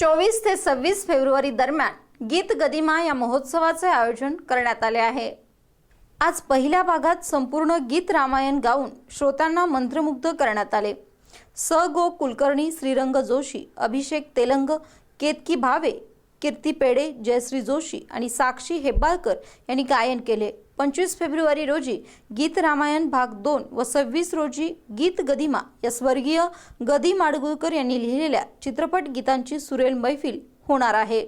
चोवीस ते सव्वीस फेब्रुवारी दरम्यान गीत गदिमा या महोत्सवाचे आयोजन करण्यात आले आहे. आज पहिल्या भागात संपूर्ण गीत रामायण गाऊन श्रोत्यांना मंत्रमुग्ध करण्यात आले. स गो कुलकर्णी श्रीरंग जोशी अभिषेक तेलंग केतकी भावे कीर्ती पेडे जयश्री जोशी आणि साक्षी हेब्बाळकर यांनी गायन केले. पंचवीस फेब्रुवारी रोजी गीत रामायण भाग दोन व सव्वीस रोजी गीत गदिमा या स्वर्गीय गदी माडगुळकर यांनी लिहिलेल्या चित्रपट गीतांची सुरेल मैफिल होणार आहे.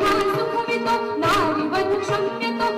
నా సుఖమితో నారి వధు క్షమ్యతో